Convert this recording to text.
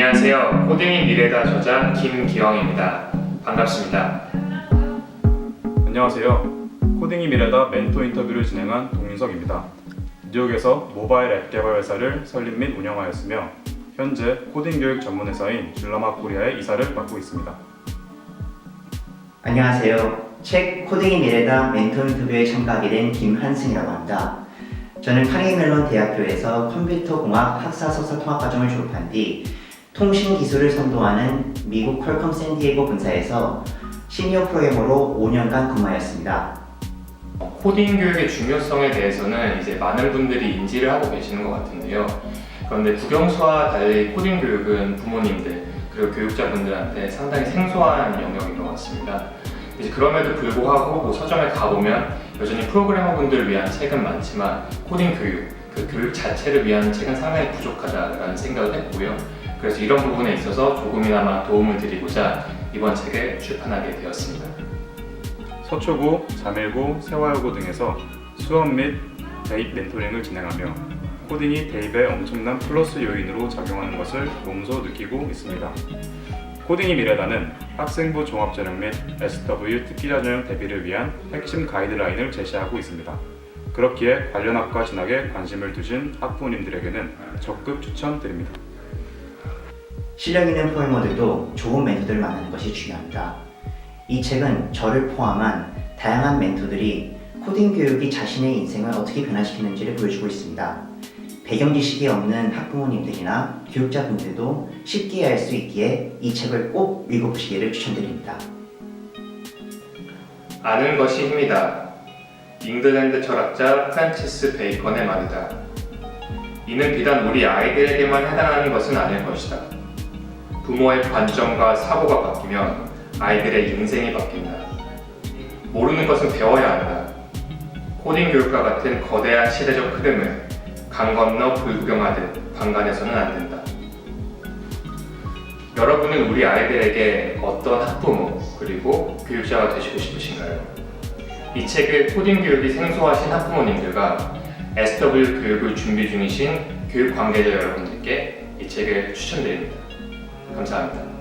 안녕하세요. 코딩인 미래다 저자 김기영입니다. 반갑습니다. 안녕하세요. 코딩이 미래다 멘토 인터뷰를 진행한 동윤석입니다. 뉴욕에서 모바일 앱 개발 회사를 설립 및 운영하였으며 현재 코딩 교육 전문 회사인 줄라마 코리아의 이사를 맡고 있습니다. 안녕하세요. 책 코딩의 미래다 멘토 인터뷰에 참가하게 된 김한승이라고 합니다. 저는 카네기 멜론 대학교에서 컴퓨터 공학 학사 석사 통합 과정을 졸업한 뒤 통신 기술을 선도하는 미국 퀄컴 샌디에고 본사에서 시니어 프로그래머로 5년간 근무하였습니다. 코딩 교육의 중요성에 대해서는 이제 많은 분들이 인지를 하고 계시는 것 같은데요. 그런데 국영수와 달리 코딩 교육은 부모님들 그리고 교육자분들한테 상당히 생소한 영역인 것 같습니다. 이제 그럼에도 불구하고 뭐 서점에 가보면 여전히 프로그래머분들을 위한 책은 많지만 코딩 교육, 그 교육 자체를 위한 책은 상당히 부족하다라는 생각을 했고요. 그래서 이런 부분에 있어서 조금이나마 도움을 드리고자 이번 책을 출판하게 되었습니다. 서초구, 자밀고, 세화여고 등에서 수업 및 대입 멘토링을 진행하며 코딩이 대입에 엄청난 플러스 요인으로 작용하는 것을 몸소 느끼고 있습니다. 코딩이 미래다는 학생부 종합전형 및 SW 특기자 전형 대비를 위한 핵심 가이드라인을 제시하고 있습니다. 그렇기에 관련 학과 진학에 관심을 두신 학부모님들에게는 적극 추천드립니다. 실력 있는 프로그래머들도 좋은 멘토들을 만나는 것이 중요합니다. 이 책은 저를 포함한 다양한 멘토들이 코딩 교육이 자신의 인생을 어떻게 변화시키는지를 보여주고 있습니다. 배경 지식이 없는 학부모님들이나 교육자분들도 쉽게 이해할 수 있기에 이 책을 꼭 읽어보시기를 추천드립니다. 아는 것이 힘이다. 잉글랜드 철학자 프란치스 베이컨의 말이다. 이는 비단 우리 아이들에게만 해당하는 것은 아닐 것이다. 부모의 관점과 사고가 바뀌면 아이들의 인생이 바뀐다. 모르는 것은 배워야 한다. 코딩 교육과 같은 거대한 시대적 흐름을 강 건너 불구경하듯 방관해서는 안 된다. 여러분은 우리 아이들에게 어떤 학부모 그리고 교육자가 되시고 싶으신가요? 이 책을 코딩 교육이 생소하신 학부모님들과 SW 교육을 준비 중이신 교육 관계자 여러분들께 이 책을 추천드립니다. 감사합니다.